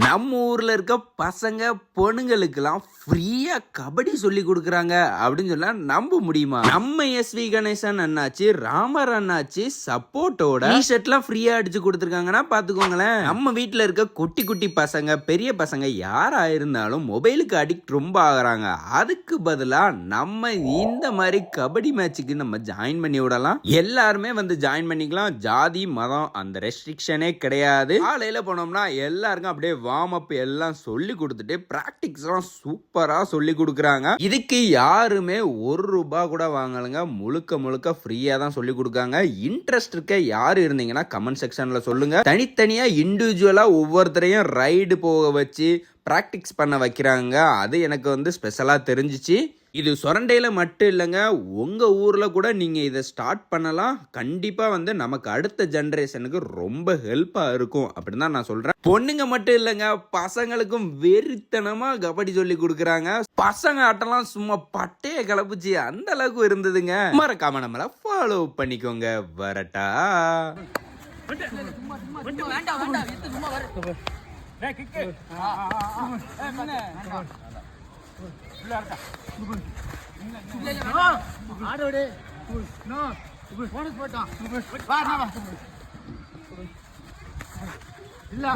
நம்ம ஊரில் இருக்க பசங்க பொண்ணுங்களுக்கெல்லாம் ஃப்ரீயாக கபடி சொல்லி கொடுக்குறாங்க அப்படின்னு சொன்னால் நம்ப முடியுமா? நம்ம எஸ் வி கணேசன் அண்ணாச்சி ராமர் அண்ணாச்சி சப்போர்ட்டோட ஷர்ட்லாம் ஃப்ரீயாக அடிச்சு கொடுத்துருக்காங்கன்னா பார்த்துக்கோங்களேன் நம்ம வீட்டில் இருக்க குட்டி குட்டி பசங்க பெரிய பசங்க யாராக இருந்தாலும் மொபைலுக்கு அடிக்ட் ரொம்ப ஆகிறாங்க. அதுக்கு பதிலாக நம்ம இந்த மாதிரி கபடி மேட்சுக்கு நம்ம ஜாயின் பண்ணி விடலாம். எல்லாருமே வந்து ஜாயின் பண்ணிக்கலாம். ஜாதி மதம் அந்த ரெஸ்ட்ரிக்ஷனே கிடையாது. காலையில் போனோம்னா எல்லாருக்கும் அப்படியே வார்ம் அப் எல்லாம் சொல்லி கொடுத்துட்டு ப்ராக்டிக்ஸ்லாம் சூப்பராக சொல்லி கொடுக்குறாங்க. இதுக்கு யாருமே ஒரு ரூபா கூட வாங்கலைங்க. முழுக்க முழுக்க ஃப்ரீயாக தான் சொல்லி கொடுக்காங்க. இன்ட்ரெஸ்ட் இருக்க யார் இருந்தீங்கன்னா கமெண்ட் செக்ஷனில் சொல்லுங்க. தனித்தனியாக இண்டிவிஜுவலாக ஒவ்வொருத்தரையும் ரைடு போக வச்சு ப்ராக்டிக்ஸ் பண்ண வைக்கிறாங்க. அது எனக்கு வந்து ஸ்பெஷலாக தெரிஞ்சிச்சு. இது சொரண்டையில் மட்டும் இல்லைங்க உங்கள் ஊரில் கூட நீங்கள் இதை ஸ்டார்ட் பண்ணலாம் கண்டிப்பாக வந்து நமக்கு அடுத்த ஜென்ரேஷனுக்கு ரொம்ப ஹெல்ப்பாக இருக்கும் அப்படின்னு தான் நான் சொல்கிறேன் பொண்ணுங்க மட்டும் இல்லைங்க பசங்களுக்கும் வெறித்தனமாக கபடி சொல்லி கொடுக்குறாங்க பசங்க ஆட்டம்லாம் சும்மா பட்டையை கிளப்புச்சு அந்த அளவுக்கு இருந்ததுங்க மறக்காம நம்மளை ஃபாலோ பண்ணிக்கோங்க வரட்டா சும்மா ஆடோடு போனஸ் போட்டான். இல்ல.